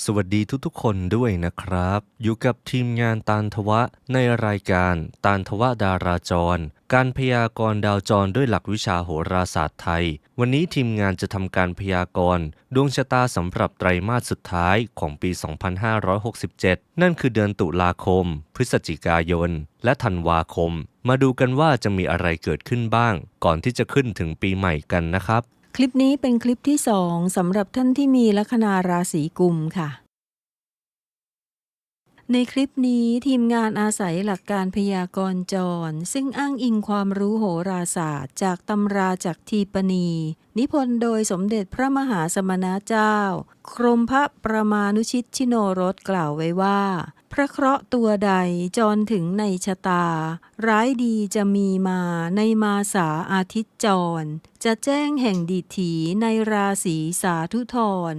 สวัสดีทุกๆคนด้วยนะครับ อยู่กับทีมงานตาลทวะในรายการตาลทวะดาราจร การพยากรณ์ดาวจรด้วยหลักวิชาโหราศาสตร์ไทย วันนี้ทีมงานจะทำการพยากรณ์ดวงชะตาสำหรับไตรมาสสุดท้ายของปี 2567 นั่นคือเดือนตุลาคม พฤศจิกายน และธันวาคม มาดูกันว่าจะมีอะไรเกิดขึ้นบ้าง ก่อนที่จะขึ้นถึงปีใหม่กันนะครับ คลิปนี้เป็นคลิปที่สองสำหรับท่านที่มีลัคนาราศีกุมค่ะ ในคลิปนี้ทีมงานอาศัยหลักการพยากรณ์จร ซึ่งอ้างอิงความรู้โหราศาสตร์ จากตำราจากทีปณี นิพนธ์โดยสมเด็จพระมหาสมณเจ้าครมพระประมานุชิตชิโนรสกล่าวไว้ว่า พระเคราะห์ตัวใดจรถึงในชะตา ร้ายดีจะมีมาในมาสาอาทิตย์จร จะแจ้งแห่งดิถีในราศีสาธุธร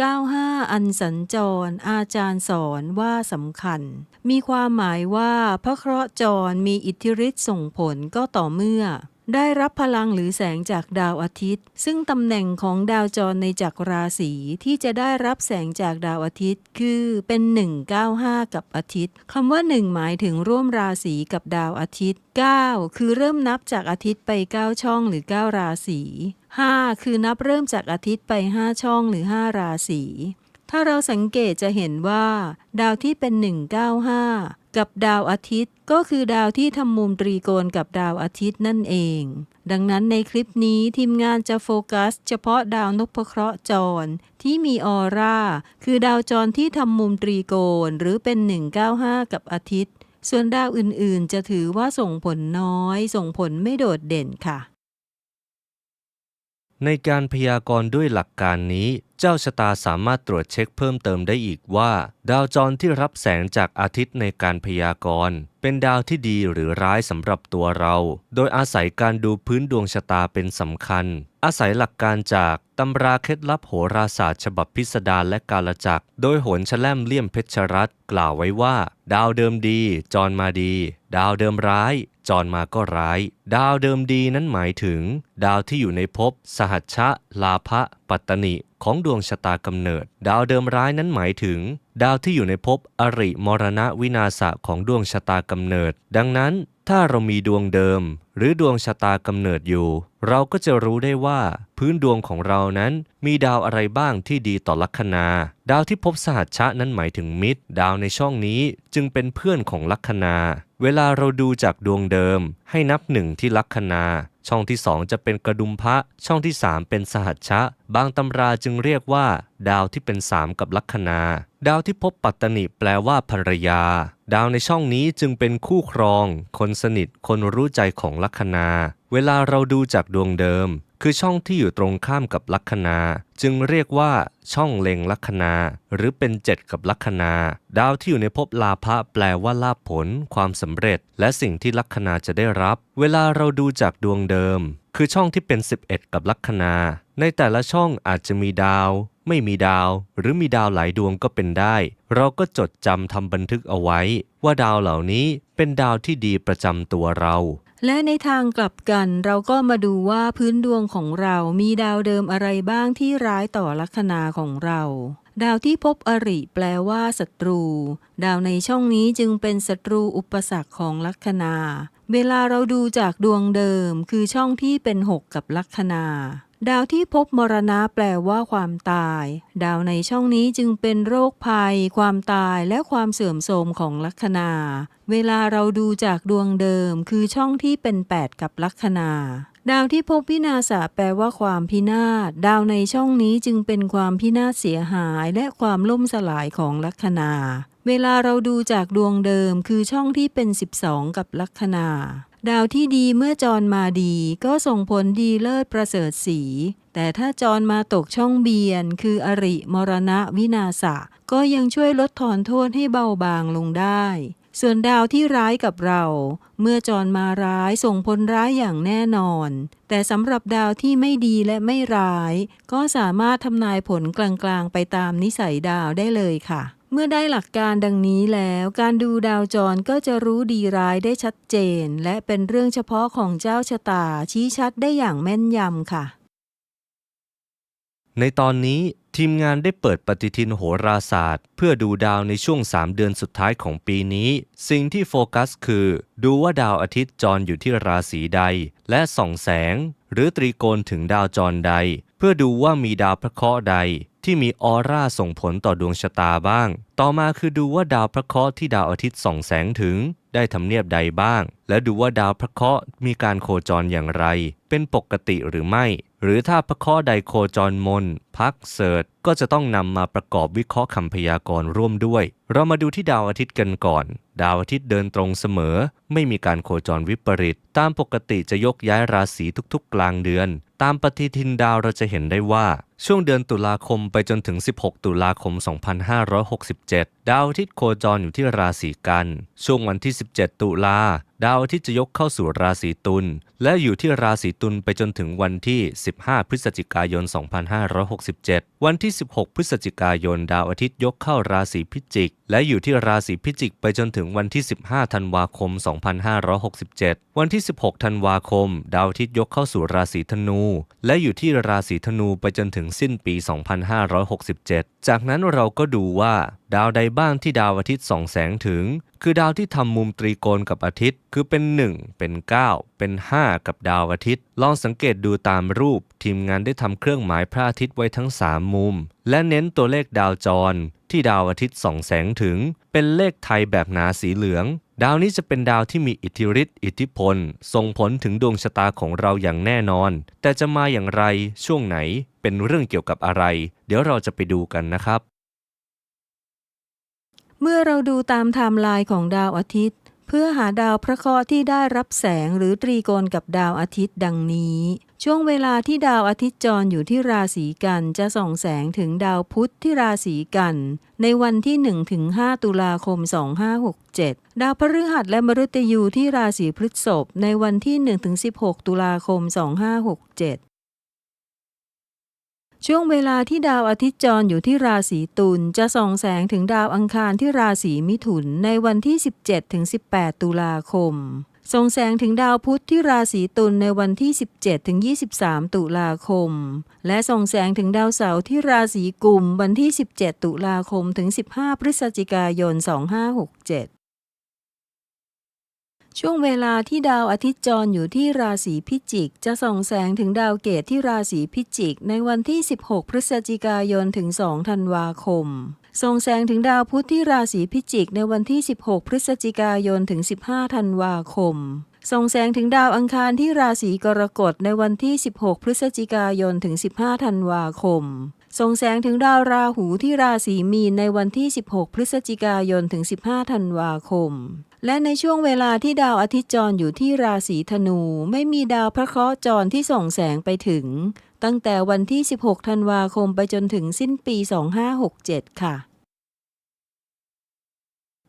195 อันสัญจร อาจารย์สอนว่าสำคัญ มีความหมายว่าพระเคราะห์จรมีอิทธิฤทธิ์ส่งผลก็ต่อเมื่อ ได้รับพลังหรือแสงจากดาวอาทิตย์ ซึ่งตำแหน่งของดาวจรในจักรราศีที่จะได้รับแสงจากดาวอาทิตย์ คือเป็น 195 กับอาทิตย์คำว่า 1 หมายถึงร่วมราศีกับดาวอาทิตย์ 9 คือเริ่มนับจากอาทิตย์ไป 9 ช่องหรือ 9 ราศี 5 คือนับเริ่มจากอาทิตย์ไป 5 ช่องหรือ 5 ราศีถ้าเราสังเกตจะเห็นว่า ดาวที่เป็น 195 กับดาวอาทิตย์ ก็คือดาวที่ทำมุมตรีโกณกับดาวอาทิตย์นั่นเอง ดังนั้นในคลิปนี้ทีมงานจะโฟกัส เฉพาะดาวนพเคราะห์จร ที่มีออร่า คือดาวจรที่ทำมุมตรีโกณหรือเป็น 195 กับอาทิตย์ ส่วนดาวอื่นๆ จะถือว่าส่งผลน้อย ส่งผลไม่โดดเด่นค่ะ ในการพยากรณ์ด้วยหลักการนี้ เจ้าชะตาสามารถตรวจเช็คเพิ่มเติมได้อีกว่า ดาวจรที่รับแสงจากอาทิตย์ในการพยากรณ์เป็นดาวที่ดีหรือร้ายสำหรับตัวเรา โดยอาศัยการดูพื้นดวงชะตาเป็นสำคัญ อาศัยหลักการจากตำราเคล็ดลับโหราศาสตร์ ฉบับพิสดารและกาลจักร โดยโหนชแลมเลี่ยมเพชรรัตกล่าวไว้ว่า ดาวเดิมดีจรมาดี ดาวเดิมร้ายจรมาก็ร้าย ดาวเดิมดีนั้นหมายถึง ดาวที่อยู่ในภพสหัชชะ ลาภะ ปัตตนิของดวงชะตากำเนิด ดาวเดิมร้ายนั้นหมายถึง ดาวที่อยู่ในภพอริมรณะวินาศะของดวงชะตากำเนิด ดังนั้นถ้าเรามีดวงเดิม หรือดวงชะตากำเนิดอยู่ เราก็จะรู้ได้ว่า พื้นดวงของเรานั้นมีดาวอะไรบ้างที่ดีต่อลัคนา ดาวที่พบสหัชชะนั้นหมายถึงมิตร ดาวในช่องนี้จึงเป็นเพื่อนของลัคนา เวลาเราดูจากดวงเดิม ให้นับหนึ่งที่ลัคนา ช่องที่สองจะเป็นกระดุมพระ ช่องที่สามเป็นสหัชชะ บางตำราจึงเรียกว่า ดาวที่เป็นสามกับลัคนา ดาวที่พบปัตตนิแปลว่าภรรยา ดาวในช่องนี้จึงเป็นคู่ครอง คนสนิท คนรู้ใจของลัคนา เวลาเราดูจากดวงเดิม คือช่องที่อยู่ตรงข้ามกับลัคนา จึงเรียกว่าช่องเล็งลัคนา หรือเป็นเจ็ดกับลัคนา ดาวที่อยู่ในภพลาภะแปลว่าลาภผล ความสำเร็จ และสิ่งที่ลัคนาจะได้รับ เวลาเราดูจากดวงเดิม คือช่องที่เป็น 11 กับลัคนา ในแต่ละช่องอาจจะมีดาว ไม่มีดาว หรือมีดาวหลายดวงก็เป็นได้ เราก็จดจำทำบันทึกเอาไว้ ว่าดาวเหล่านี้เป็นดาวที่ดีประจำตัวเรา และในทางกลับกันเราก็มาดูว่าพื้นดวงของเรามีดาวเดิมอะไรบ้างที่ร้ายต่อลัคนาของเรา ดาวที่พบอริแปลว่าศัตรู ดาวในช่องนี้จึงเป็นศัตรูอุปสรรคของลัคนา เวลาเราดูจากดวงเดิมคือช่องที่เป็นหกกับลัคนา ดาวที่พบมรณะแปลว่าความตาย ดาวในช่องนี้จึงเป็นโรคภัย ความตายและความเสื่อมโทรมของลัคนา เวลาเราดูจากดวงเดิม คือช่องที่เป็น 8 กับลัคนา ดาวที่พบพินาศแปลว่าความพินาศ ดาวในช่องนี้จึงเป็นความพินาศเสียหายและความล่มสลายของลัคนา เวลาเราดูจากดวงเดิม คือช่องที่เป็น 12 กับลัคนา ดาวที่ดีเมื่อจรมาดีก็ส่งผลดีเลิศประเสริฐสี แต่ถ้าจรมาตกช่องเบียน คืออริมรณะวินาศะก็ยังช่วยลดทอนโทษให้เบาบางลงได้ ส่วนดาวที่ร้ายกับเรา เมื่อจรมาร้ายส่งผลร้ายอย่างแน่นอน แต่สำหรับดาวที่ไม่ดีและไม่ร้าย ก็สามารถทำนายผลกลางๆไปตามนิสัยดาวได้เลยค่ะ เมื่อได้หลักการดังนี้แล้วการดูดาวจรก็จะรู้ดีร้ายได้ชัดเจน และเป็นเรื่องเฉพาะของเจ้าชะตาชี้ชัดได้อย่างแม่นยำค่ะ ในตอนนี้ทีมงานได้เปิดปฏิทินโหราศาสตร์ เพื่อดูดาวในช่วง 3 เดือนสุดท้ายของปีนี้ สิ่งที่โฟกัสคือ ดูว่าดาวอาทิตย์จรอยู่ที่ราศีใด และส่องแสง หรือตรีโกณถึงดาวจรใด เพื่อดูว่ามีดาวพระเคราะห์ใด ที่มีออร่าส่งผลต่อดวงชะตาบ้าง ต่อมาคือดูว่าดาวพระเคราะห์ที่ดาวอาทิตย์ส่องแสงถึง ได้ทำเนียบใดบ้าง และดูว่าดาวพระเคราะห์มีการโคจรอย่างไร เป็นปกติหรือไม่ หรือถ้าพระเคราะห์ใดโคจรมน พักเสิร์ตก็จะต้องนำมาประกอบวิเคราะห์คำพยากรณ์ร่วมด้วย เรามาดูที่ดาวอาทิตย์กันก่อน ดาวอาทิตย์เดินตรงเสมอ ไม่มีการโคจรวิปริต ตามปกติจะยกย้ายราศีทุกๆ กลางเดือน ตามปฏิทินดาวเราจะเห็นได้ว่า ช่วงเดือนตุลาคมไปจนถึง 16 ตุลาคม 2567 ดาวอาทิตย์โคจรอยู่ที่ราศีกัน ช่วงวันที่ 17 ตุลา ดาวอาทิตย์จะยกเข้าสู่ราศีตุล และอยู่ที่ราศีตุลไปจนถึงวันที่ 15 พฤศจิกายน 2567 วันที่ 16 พฤศจิกายน ดาวอาทิตย์ยกเข้าราศีพิจิก และอยู่ที่ราศีพิจิกไปจนถึงวันที่ 15 ธันวาคม 2567 วันที่ 16 ธันวาคม ดาวอาทิตย์ยกเข้าสู่ราศีธนู และอยู่ที่ราศีธนูไปจนถึงสิ้นปี 2567จากนั้นเราก็ดูว่า ดาวใดบ้างที่ดาวอาทิตย์ส่องแสงถึง คือดาวที่ทำมุมตรีโกณกับอาทิตย์ คือเป็น 1 เป็น 9 เป็น 5 กับดาวอาทิตย์ ลองสังเกตดูตามรูป ทีมงานได้ทำเครื่องหมายพระอาทิตย์ไว้ทั้ง 3 มุม และเน้นตัวเลขดาวจร ที่ดาวอาทิตย์ส่องแสงถึง เป็นเลขไทยแบบหนาสีเหลือง ดาวนี้จะเป็นดาวที่มีอิทธิฤทธิ์อิทธิพล ส่งผลถึงดวงชะตาของเราอย่างแน่นอน แต่จะมาอย่างไรช่วงไหนเป็นเรื่องเกี่ยวกับอะไร เดี๋ยวเราจะไปดูกันนะครับ เมื่อเราดูตามไทม์ไลน์ของดาวอาทิตย์ เพื่อหาดาวพระเคราะห์ที่ได้รับแสงหรือตรีโกณกับดาวอาทิตย์ดังนี้ ช่วงเวลาที่ดาวอาทิตย์จรอยู่ที่ราศีกันจะส่องแสงถึงดาวพุธที่ราศีกัน ในวันที่1-5ตุลาคม 2567 ดาวพฤหัสและมฤตยูที่ราศีพฤษภในวันที่1-16 ตุลาคม 2567 ช่วงเวลาที่ดาวอาทิตย์จรอยู่ที่ราศีตุลจะส่องแสงถึงดาวอังคารที่ราศีมิถุนในวันที่ 17ถึง18 ตุลาคม ส่องแสงถึงดาวพุธที่ราศีตุลในวันที่ 17ถึง23 ตุลาคม และส่องแสงถึงดาวเสาร์ที่ราศีกุมวันที่ 17 ตุลาคมถึง 15 พฤศจิกายน 2567 ช่วงเวลาที่ดาวอาทิตย์จรอยู่ที่ราศีพิจิก จะส่องแสงถึงดาวเกตที่ราศีพิจิก ในวันที่ 16 พฤศจิกายนถึง 2 ธันวาคม ส่องแสงถึงดาวพุธที่ราศีพิจิก ในวันที่ 16 พฤศจิกายนถึง 15 ธันวาคม ส่องแสงถึงดาวอังคารที่ราศีกรกฎในวันที่ 16 พฤศจิกายนถึง 15 ธันวาคมส่องแสงถึงดาวราหูที่ราศีมีนในวันที่ 16 พฤศจิกายนถึง 15 ธันวาคม และในช่วงเวลาที่ดาวอาทิตย์จรอยู่ที่ราศีธนู ไม่มีดาวพระเคราะห์จรที่ส่องแสงไปถึง ตั้งแต่วันที่ 16 ธันวาคมไปจนถึงสิ้นปี 2567 ค่ะ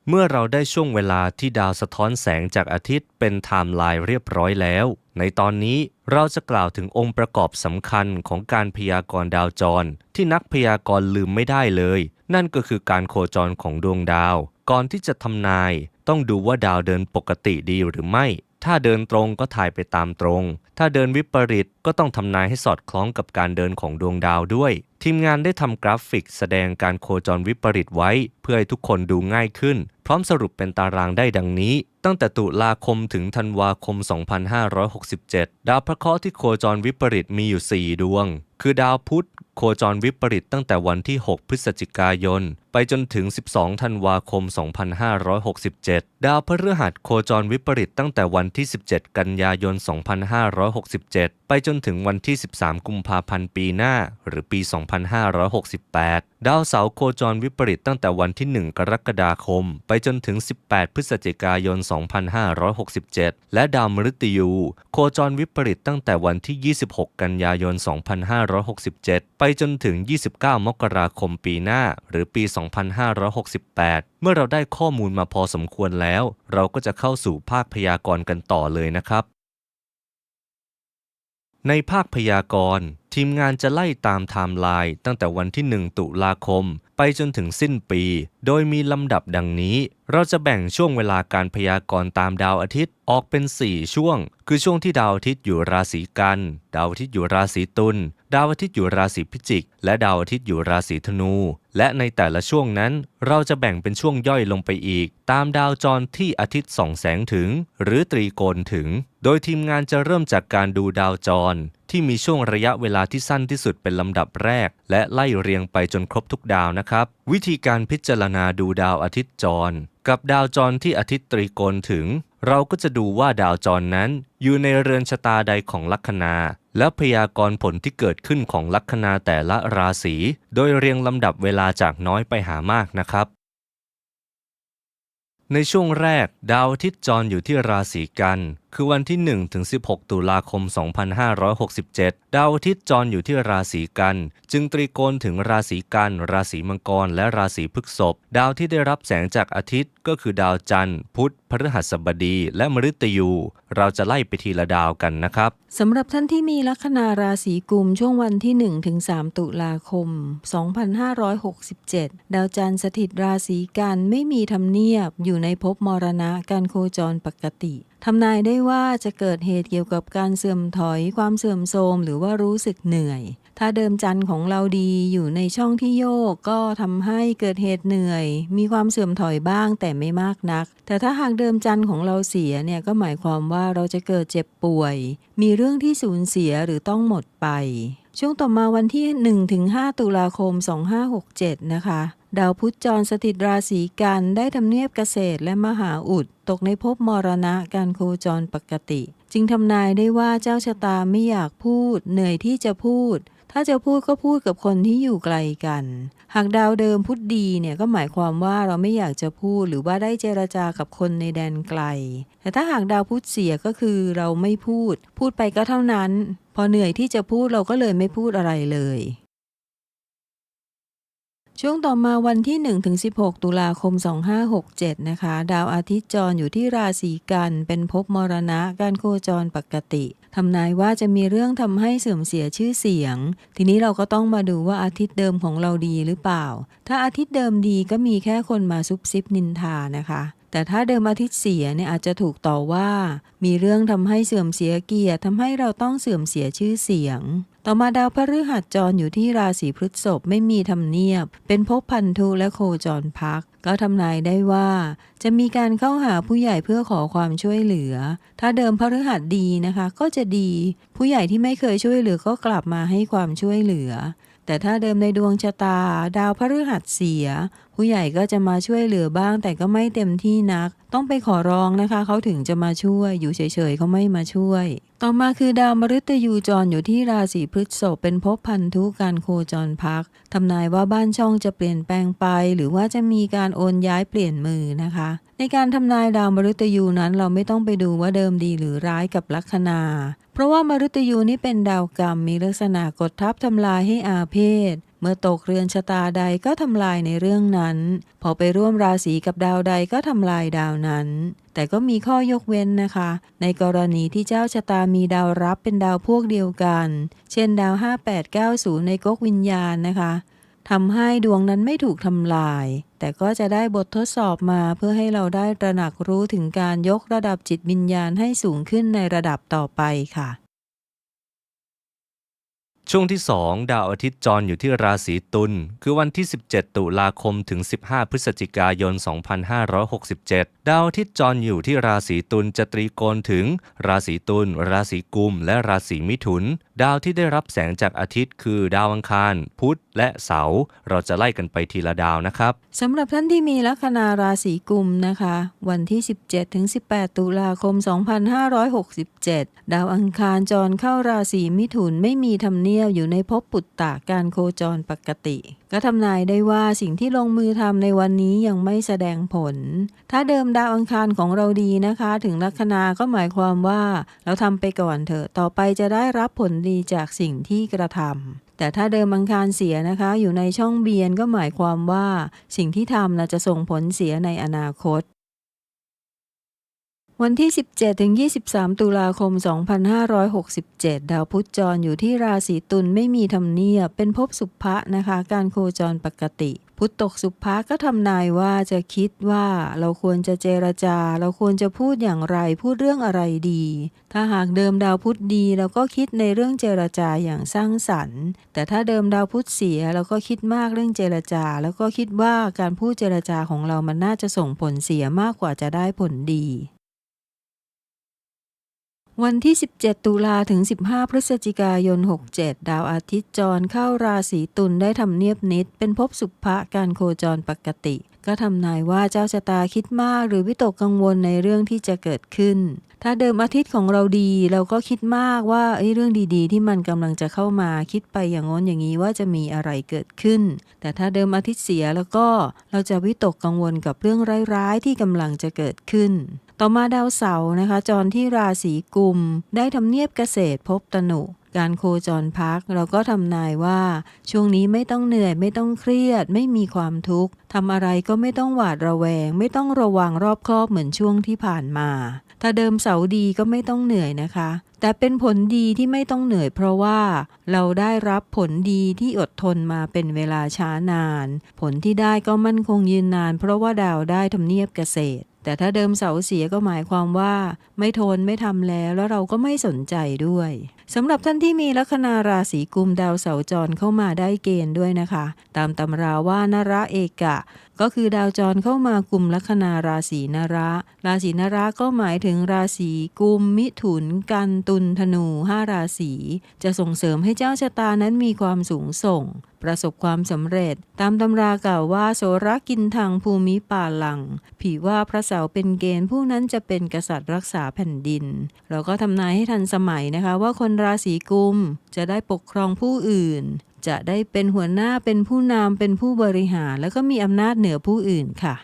เมื่อเราได้ช่วงเวลาที่ดาวสะท้อนแสงจากอาทิตย์เป็นไทม์ไลน์เรียบร้อยแล้ว ในตอนนี้เราจะกล่าวถึงองค์ประกอบสำคัญของการพยากรณ์ดาวจร ที่นักพยากรณ์ลืมไม่ได้เลย นั่นก็คือการโคจรของดวงดาว ก่อนที่จะทำนาย ต้องดูว่าดาวเดินปกติดีหรือไม่ ถ้าเดินตรงก็ถ่ายไปตามตรง ถ้าเดินวิปริตก็ต้องทำนายให้สอดคล้องกับการเดินของดวงดาวด้วย ทีมงานได้ทำกราฟิกแสดงการโคจรวิปริตไว้ เพื่อให้ทุกคนดูง่ายขึ้น พร้อมสรุปเป็นตารางได้ดังนี้ ตั้งแต่ตุลาคมถึงธันวาคม 2567 ดาวพระเคราะห์ที่โคจรวิปริตมีอยู่ 4 ดวง คือดาวพุธ โคจรวิปริตตั้งแต่วันที่ 6 พฤศจิกายน ไปจนถึง 12 ธันวาคม 2567 ดาวพฤหัสโคจรวิปริตตั้งแต่วันที่ 17 กันยายน 2567 ไปจนถึงวันที่ 13 กุมภาพันธ์ปีหน้า หรือปี 2568 ดาวเสาร์โคจรวิปริตตั้งแต่วันที่ 1 กรกฎาคม ไปจนถึง 18 พฤศจิกายน 2567 และดาวมฤตยู โคจรวิปริตตั้งแต่วันที่ 26 กันยายน 2567 ไปจนถึง 29 มกราคมปีหน้า หรือปี 2568 เมื่อเราได้ข้อมูลมาพอสมควรแล้ว เราก็จะเข้าสู่ภาคพยากรณ์กันต่อเลยนะครับ ในภาคพยากรณ์ทีมงานจะไล่ตามไทม์ไลน์ตั้งแต่วันที่ 1 ตุลาคม ไปจนถึงสิ้นปี โดยมีลำดับดังนี้ เราจะแบ่งช่วงเวลาการพยากรณ์ตามดาวอาทิตย์ออกเป็น 4 ช่วง คือช่วงที่ดาวอาทิตย์อยู่ราศีกัน ดาวอาทิตย์อยู่ราศีตุล ดาวอาทิตย์อยู่ราศีพิจิก และดาวอาทิตย์อยู่ราศีธนู และในแต่ละช่วงนั้น เราจะแบ่งเป็นช่วงย่อยลงไปอีก ตามดาวจรที่อาทิตย์ส่องแสงถึง หรือตรีโกณถึง โดยทีมงานจะเริ่มจากการดูดาวจร ที่มีช่วงระยะเวลาที่สั้นที่สุดเป็นลำดับแรก และไล่เรียงไปจนครบทุกดาวนะครับ วิธีการพิจารณาดูดาวอาทิตย์จร กับดาวจรที่อาทิตย์ตรีโกณถึง เราก็จะดูว่าดาวจรนั้น อยู่ในเรือนชะตาใดของลัคนา และพยากรณ์ผลที่เกิดขึ้นของลัคนาแต่ละราศี โดยเรียงลำดับเวลาจากน้อยไปหามากนะครับในช่วงแรก ดาวอาทิตย์จรอยู่ที่ราศีกันคือวันที่ 1 ถึง 16 ตุลาคม 2567 ดาวอาทิตย์จรอยู่ที่ราศีกัน จึงตรีโกณถึงราศีกัน ราศีมังกร และราศีพฤษภ ดาวที่ได้รับแสงจากอาทิตย์ก็คือดาวจันทร์ พุธ พฤหัสบดี และมฤตยู เราจะไล่ไปทีละดาวกันนะครับสำหรับท่านที่มีลัคนาราศีกุมช่วงวันที่ 1 ถึง 3 ตุลาคม 2567 ดาวจันทร์สถิตราศีกันไม่มีทำเนียบ อยู่ในภพมรณะการโคจรปกติ ทำนายได้ว่าจะเกิดเหตุเกี่ยวกับการเสื่อมถอยความเสื่อมโทรมหรือว่ารู้สึกเหนื่อย ถ้าเดิมจันทร์ของเราดีอยู่ในช่องที่โยกก็ทำให้เกิดเหตุเหนื่อย มีความเสื่อมถอยบ้างแต่ไม่มากนัก แต่ถ้าหากเดิมจันทร์ของเราเสียเนี่ยก็หมายความว่าเราจะเกิดเจ็บป่วย มีเรื่องที่สูญเสียหรือต้องหมดไป ช่วงต่อมาวันที่ 1-5 ตุลาคม 2567 นะคะ ดาวพุธจรสถิตราศีกันได้ทำเนียบเกษตรและมหาอุด ตกในภพมรณะการโคจรปกติ จึงทำนายได้ว่าเจ้าชะตาไม่อยากพูด เหนื่อยที่จะพูด ถ้าจะพูดก็พูดกับคนที่อยู่ไกลกัน หากดาวเดิมพุธดีเนี่ยก็หมายความว่าเราไม่อยากจะพูดหรือว่าได้เจรจากับคนในแดนไกล แต่ถ้าหากดาวพุธเสียก็คือเราไม่พูด พูดไปก็เท่านั้น พอเหนื่อยที่จะพูดเราก็เลยไม่พูดอะไรเลย ช่วงต่อมาวันที่ 1-16 ตุลาคม 2567 นะคะ ดาวอาทิตย์จรอยู่ที่ราศีกัน เป็นภพมรณะการโคจรปกติทำนายว่าจะมีเรื่องทำให้เสื่อมเสียชื่อเสียง ทีนี้เราก็ต้องมาดูว่าอาทิตย์เดิมของเราดีหรือเปล่า ถ้าอาทิตย์เดิมดีก็มีแค่คนมาซุบซิบนินทานะคะแต่ถ้าเดิมอาทิตย์เสียเนี่ยอาจจะถูกต่อว่า มีเรื่องทำให้เสื่อมเสียเกียรติทำให้เราต้องเสื่อมเสียชื่อเสียง ต่อมาดาวพฤหัสจรอยู่ที่ราศีพฤษภไม่มีทำเนียบ เป็นภพพันธุและโคจรพัก ก็ทำนายได้ว่า จะมีการเข้าหาผู้ใหญ่เพื่อขอความช่วยเหลือ ถ้าเดิมพฤหัสดีนะคะ ก็จะดี ผู้ใหญ่ที่ไม่เคยช่วยเหลือก็กลับมาให้ความช่วยเหลือแต่ถ้าเดิมในดวงชะตา ดาวพฤหัสเสีย ผู้ใหญ่ก็จะมาช่วยเหลือบ้าง แต่ก็ไม่เต็มที่นัก ต้องไปขอร้องนะคะ เขาถึงจะมาช่วย อยู่เฉยๆเขาไม่มาช่วย ต่อมาคือดาวมฤตยูจรอยู่ที่ราศีพฤษภเป็นภพพันธุการโคจรพักทำนายว่าบ้านช่องจะเปลี่ยนแปลงไป หรือว่าจะมีการโอนย้ายเปลี่ยนมือนะคะ ในการทำนายดาวมฤตยูนั้นเราไม่ต้องไปดูว่าเดิมดีหรือร้ายกับลัคนาเพราะว่ามฤตยูนี่เป็นดาวกรรมมีลักษณะกดทับทำลายให้อาเพศ เมื่อตกเรือนชะตาใดก็ทำลายในเรื่องนั้น พอไปร่วมราศีกับดาวใดก็ทำลายดาวนั้น แต่ก็มีข้อยกเว้นนะคะ ในกรณีที่เจ้าชะตามีดาวรับเป็นดาวพวกเดียวกัน เช่นดาว 5890 ในก๊กวิญญาณนะคะทำให้ดวงนั้นไม่ถูกทำลาย แต่ก็จะได้บททดสอบมาเพื่อให้เราได้ตระหนักรู้ถึงการยกระดับจิตวิญญาณให้สูงขึ้นในระดับต่อไปค่ะ ช่วงที่ 2 ดาวอาทิตย์จรอยู่ที่ราศีตุลคือวันที่ 17 ตุลาคมถึง 15 พฤศจิกายน 2567 ดาวอาทิตย์จรอยู่ที่ราศีตุลจะตรีโกณถึง ราศีตุลราศีกุม และราศีมิถุน ดาวที่ได้รับแสงจากอาทิตย์คือดาวอังคาร พุธและเสาร์เราจะไล่กันไปทีละดาวนะครับสำหรับท่านที่มีลัคนาราศีกุมนะคะ วันที่ 17ถึง18 ตุลาคม 2567 ดาวอังคารจรเข้าราศีมิถุนไม่มีทำเนียบอยู่ในภพปุตตะการโคจรปกติ ก็ทำนายได้ว่าสิ่งที่ลงมือทำในวันนี้ยังไม่แสดงผล ถ้าเดิมดาวอังคารของเราดีนะคะ ถึงลัคนาก็หมายความว่า เราทำไปก่อนเถอะต่อไปจะได้รับผลดีจากสิ่งที่กระทำแต่ถ้าเดิมอังคารเสียนะคะ อยู่ในช่องเบียนก็หมายความว่า สิ่งที่ทำนะจะส่งผลเสียในอนาคต วันที่ 17ถึง23 ตุลาคม 2567 ดาวพุธจรอยู่ที่ราศีตุลไม่มีทำเนียบ เป็นภพสุภะนะคะ การโคจรปกติ พุทธตกสุภะก็ทำนายว่าจะคิดว่าเราควรจะเจรจา เราควรจะพูดอย่างไรพูดเรื่องอะไรดี ถ้าหากเดิมดาวพุธดีเราก็คิดในเรื่องเจรจาอย่างสร้างสรรค์ แต่ถ้าเดิมดาวพุธเสียเราก็คิดมากเรื่องเจรจา แล้วก็คิดว่าการพูดเจรจาของเรามันน่าจะส่งผลเสียมากกว่าจะได้ผลดี วันที่ 17 ตุลาถึง 15 พฤศจิกายน 67 ดาวอาทิตย์จรเข้าราศีตุลได้ทำเนียบนิด เป็นภพสุภะการโคจรปกติ ก็ทำนายว่าเจ้าชะตาคิดมากหรือวิตกกังวลในเรื่องที่จะเกิดขึ้น ถ้าเดิมอาทิตย์ของเราดี เราก็คิดมากว่าเอ้ยเรื่องดีๆ ที่มันกำลังจะเข้ามาคิดไปอย่างง้นอย่างนี้ว่าจะมีอะไรเกิดขึ้น แต่ถ้าเดิมอาทิตย์เสียแล้วก็เราจะวิตกกังวลกับเรื่องร้ายๆที่กำลังจะเกิดขึ้น ต่อมาดาวเสาร์นะคะ จรที่ราศีกุม ได้ทำเนียบเกษตรพบตนุ การโคจรพักเราก็ทำนายว่า ช่วงนี้ไม่ต้องเหนื่อยไม่ต้องเครียด ไม่มีความทุกข์ทำอะไรก็ไม่ต้องหวาดระแวง ไม่ต้องระวังรอบครอบเหมือนช่วงที่ผ่านมา ถ้าเดิมเสาดีก็ไม่ต้องเหนื่อยนะคะ แต่เป็นผลดีที่ไม่ต้องเหนื่อยเพราะว่า เราได้รับผลดีที่อดทนมาเป็นเวลาช้านาน ผลที่ได้ก็มั่นคงยืนนาน เพราะว่าดาวได้ทำเนียบเกษตร แต่ถ้าเดิมเสาเสียก็หมายความว่า ไม่ทนไม่ทำแล้วแล้วเราก็ไม่สนใจด้วยสำหรับท่านที่มีลัคนาราศีกุมดาวเสาจรเข้ามาได้เกณฑ์ด้วยนะคะ ตามตำราว่านระเอกะ ก็คือดาวจรเข้ามากลุ่มลัคนาราศีนระราศีนระก็หมายถึงราศีกุม มิถุน กันตุลธนูห้าราศีจะส่งเสริมให้เจ้าชะตานั้นมีความสูงส่ง ประสบความสำเร็จ ตามตำรากล่าวว่าโสรกินทางภูมิป่าลัง ผีว่าพระเสาเป็นเกณฑ์ผู้นั้นจะเป็นกษัตริย์รักษาแผ่นดิน เราก็ทำนายให้ทันสมัยนะคะว่าคนราศีกุมจะได้ปกครองผู้อื่นจะได้เป็นหัวหน้าเป็นผู้นำเป็นผู้บริหาร แล้วก็มีอำนาจเหนือผู้อื่นค่ะ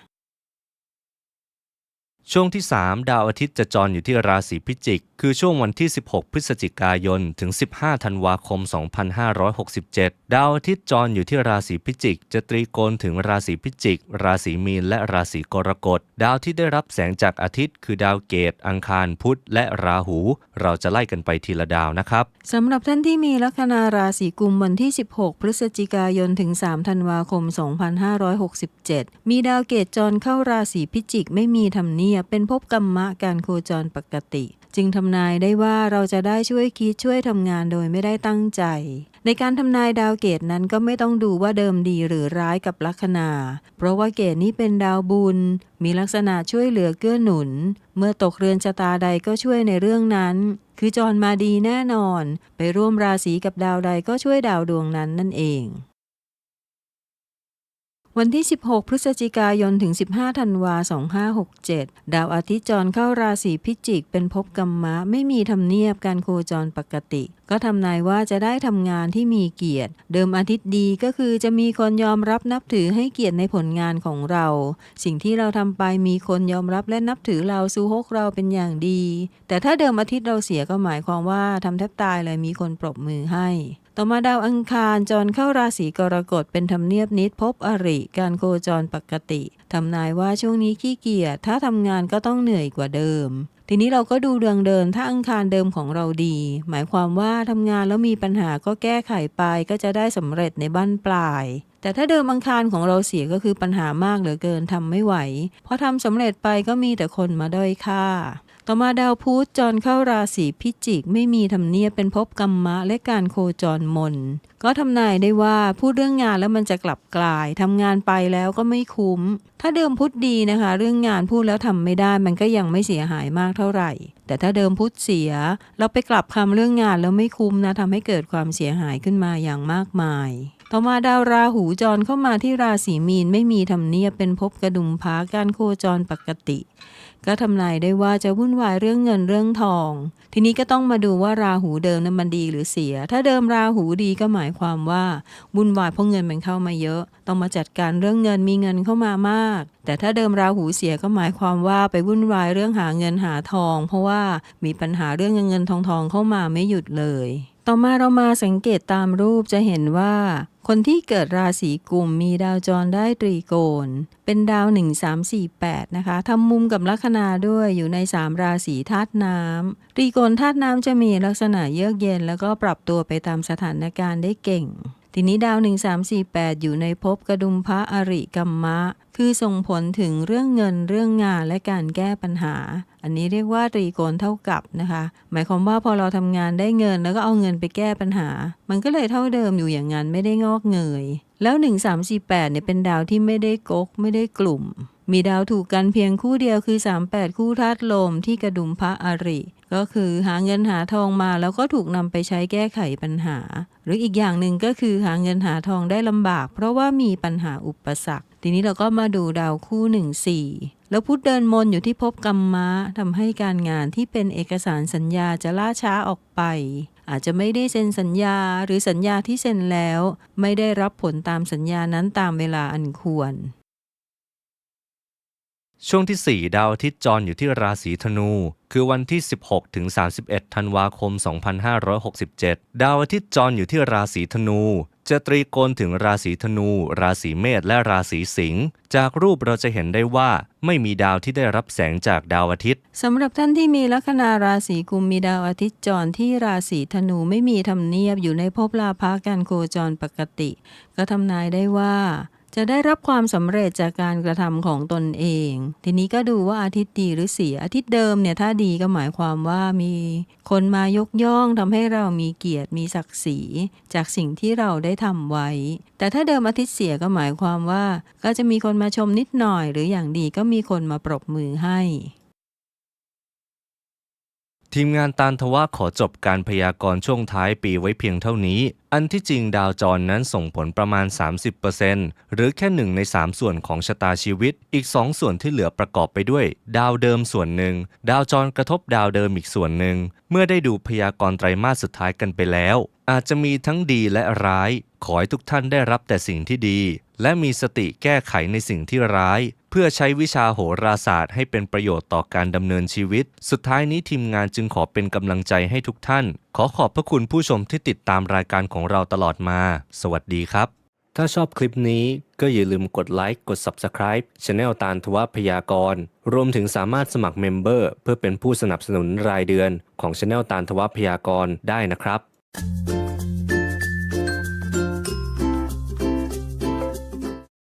ช่วงที่ 3 ดาวอาทิตย์จะจรอยู่ที่ราศีพิจิกคือช่วงวันที่ 16 พฤศจิกายน ถึง 15 ธันวาคม 2567 ดาวอาทิตย์จรอยู่ที่ราศีพิจิก จะตรีโกณถึงราศีพิจิก ราศีมีน และราศีกรกฎ ดาวที่ได้รับแสงจากอาทิตย์ คือดาวเกต อังคาร พุธ และราหู เราจะไล่กันไปทีละดาวนะครับสำหรับท่านที่มีลัคนาราศีกุมวันที่ 16 พฤศจิกายน ถึง 3 ธันวาคม 2567 มีดาวเกตจรเข้าราศีพิจิก ไม่มีทำเนียบเป็นภพกรรมะการโคจรปกติ จึงทำนายได้ว่าเราจะได้ช่วยคิดช่วยทำงานโดยไม่ได้ตั้งใจ ในการทำนายดาวเกตนั้นก็ไม่ต้องดูว่าเดิมดีหรือร้ายกับลัคนา เพราะว่าเกตนี้เป็นดาวบุญ มีลักษณะช่วยเหลือเกื้อหนุน เมื่อตกเรือนชะตาใดก็ช่วยในเรื่องนั้น คือจรมาดีแน่นอน ไปร่วมราศีกับดาวใดก็ช่วยดาวดวงนั้นนั่นเอง วันที่ 16 พฤศจิกายนถึง 15 ธันวา 2567 ดาวอาทิตย์จรเข้าราศีพิจิก เป็นภพกรรมะ ไม่มีทำเนียบการโคจรปกติ ก็ทำนายว่าจะได้ทำงานที่มีเกียรติ เดิมอาทิตย์ดีก็คือจะมีคนยอมรับนับถือให้เกียรติในผลงานของเรา สิ่งที่เราทำไปมีคนยอมรับและนับถือเราสู้ฮกเราเป็นอย่างดี แต่ถ้าเดิมอาทิตย์เราเสียก็หมายความว่าทำแทบตายเลยมีคนปรบมือให้ ต่อมาดาวอังคารจรเข้าราศีกรกฎเป็นธรรมเนียบนิดพบอริ การโคจรปกติทำนายว่าช่วงนี้ขี้เกียจถ้าทำงานก็ต้องเหนื่อยกว่าเดิม ทีนี้เราก็ดูเรืองเดินถ้าอังคารเดิมของเราดี หมายความว่าทำงานแล้วมีปัญหาก็แก้ไขไปก็จะได้สำเร็จในบั้นปลาย แต่ถ้าเดิมอังคารของเราเสียก็คือปัญหามากเหลือเกินทำไม่ไหวพอทำสำเร็จไปก็มีแต่คนมาด้อยค่า ต่อมาดาวพุธจรเข้าราศีพิจิกไม่มีธรรมเนียบเป็นภพกรรมะและการโคจรมน ก็ทำนายได้ว่าพูดเรื่องงานแล้วมันจะกลับกลายทำงานไปแล้วก็ไม่คุ้ม ถ้าเดิมพุธดีนะคะ เรื่องงานพูดแล้วทำไม่ได้มันก็ยังไม่เสียหายมากเท่าไหร่ แต่ถ้าเดิมพุธเสีย เราไปกลับคำเรื่องงานแล้วไม่คุ้มนะทำให้เกิดความเสียหายขึ้นมาอย่างมากมายต่อมาดาวราหูจรเข้ามาที่ราศีมีนไม่มีธรรมเนียบเป็นภพกระดุมพ้าการโคจรปกติ ก็ทำนายได้ว่าจะวุ่นวายเรื่องเงินเรื่องทอง ทีนี้ก็ต้องมาดูว่าราหูเดิมนั้นมันดีหรือเสีย ถ้าเดิมราหูดีก็หมายความว่าวุ่นวายเพราะเงินมันเข้ามาเยอะ ต้องมาจัดการเรื่องเงินมีเงินเข้ามามาก แต่ถ้าเดิมราหูเสียก็หมายความว่าไปวุ่นวายเรื่องหาเงินหาทอง เพราะว่ามีปัญหาเรื่องเงินเงินทองทองเข้ามาไม่หยุดเลย ต่อมาเรามาสังเกตตามรูปจะเห็นว่า คนที่เกิดราศีกุมมีดาวจรได้ตรีโกณ เป็นดาว 1 3 4 8 นะคะทำมุมกับลัคนาด้วยอยู่ใน 3 ราศีธาตุน้ำตรีโกณธาตุน้ำจะมีลักษณะเยือกเย็น แล้วก็ปรับตัวไปตามสถานการณ์ได้เก่ง ทีนี้ดาว 1 3 4 8 อยู่ในภพกระดุมพระอริกัมมะ คือส่งผลถึงเรื่องเงินเรื่องงานและการแก้ปัญหา อันนี้เรียกว่าตรีโกณเท่ากับนะคะ หมายความว่าพอเราทำงานได้เงินแล้วก็เอาเงินไปแก้ปัญหา มันก็เลยเท่าเดิมอยู่อย่างนั้นไม่ได้งอกเงย แล้ว 1348เนี่ยเป็นดาวที่ไม่ได้กกไม่ได้กลุ่ม มีดาวถูกกันเพียงคู่เดียวคือ 38 คู่ธาตุลมที่กระดุมพระอริก็คือหาเงินหาทองมาแล้วก็ถูกนำไปใช้แก้ไขปัญหา หรืออีกอย่างหนึ่งก็คือหาเงินหาทองได้ลำบาก เพราะว่ามีปัญหาอุปสรรค ทีนี้เราก็มาดูดาวคู่หนึ่งสี่แล้วพุธเดินมนอยู่ที่ภพกรรมมะทำให้การงานที่เป็นเอกสารสัญญาจะล่าช้าออกไป อาจจะไม่ได้เซ็นสัญญาหรือสัญญาที่เซ็นแล้ว ไม่ได้รับผลตามสัญญานั้นตามเวลาอันควร ช่วงที่ 4 ดาวอาทิตย์จรอยู่ที่ราศีธนู คือวันที่ 16 ถึง 31 ธันวาคม 2567 ดาวอาทิตย์จรอยู่ที่ราศีธนู จะตรีโกณถึงราศีธนู ราศีเมษและราศีสิงห์จากรูปเราจะเห็นได้ว่าไม่มีดาวที่ได้รับแสงจากดาวอาทิตย์สำหรับท่านที่มีลัคนาราศีกุมมีดาวอาทิตย์จรที่ราศีธนูไม่มีธรรมเนียบอยู่ในภพลาภะการโคจรปกติ ก็ทำนายได้ว่า จะได้รับความสำเร็จจากการกระทำของตนเอง ทีนี้ก็ดูว่าอาทิตย์ดีหรือเสียอาทิตย์เดิมเนี่ยถ้าดีก็หมายความว่ามีคนมายกย่องทำให้เรามีเกียรติมีศักดิ์ศรีจากสิ่งที่เราได้ทำไว้ แต่ถ้าเดิมอาทิตย์เสียก็หมายความว่า ก็จะมีคนมาชมนิดหน่อย หรืออย่างดีก็มีคนมาปรบมือให้ ทีมงานตานทว่าขอจบการพยากรณ์ช่วงท้ายปีไว้เพียงเท่านี้ อันที่จริงดาวจรนั้นส่งผลประมาณ 30%หรือแค่หนึ่งใน 3 ส่วนของชะตาชีวิต อีก 2 ส่วนที่เหลือประกอบไปด้วย ดาวเดิมส่วนหนึ่ง ดาวจรกระทบดาวเดิมอีกส่วนหนึ่ง เมื่อได้ดูพยากรณ์ไตรมาสสุดท้ายกันไปแล้ว อาจจะมีทั้งดีและร้าย ขอให้ทุกท่านได้รับแต่สิ่งที่ดี และมีสติแก้ไขในสิ่งที่ร้าย พื่อใช้วิชาโหราศาสตร์ให้เป็นประโยชน์ต่อการดำเนินชีวิต สุดท้ายนี้ทีมงานจึงขอเป็นกำลังใจให้ทุกท่าน ขอขอบพระคุณผู้ชมที่ติดตามรายการของเราตลอดมา สวัสดีครับ ถ้าชอบคลิปนี้ก็อย่าลืมกดไลค์กด Subscribe c h anel ตาลทวพยากร รวมถึงสามารถสมัครเมมเบอร์เพื่อเป็นผู้สนับสนุนรายเดือนของ c h anel ตาลทวพยากรได้นะครับ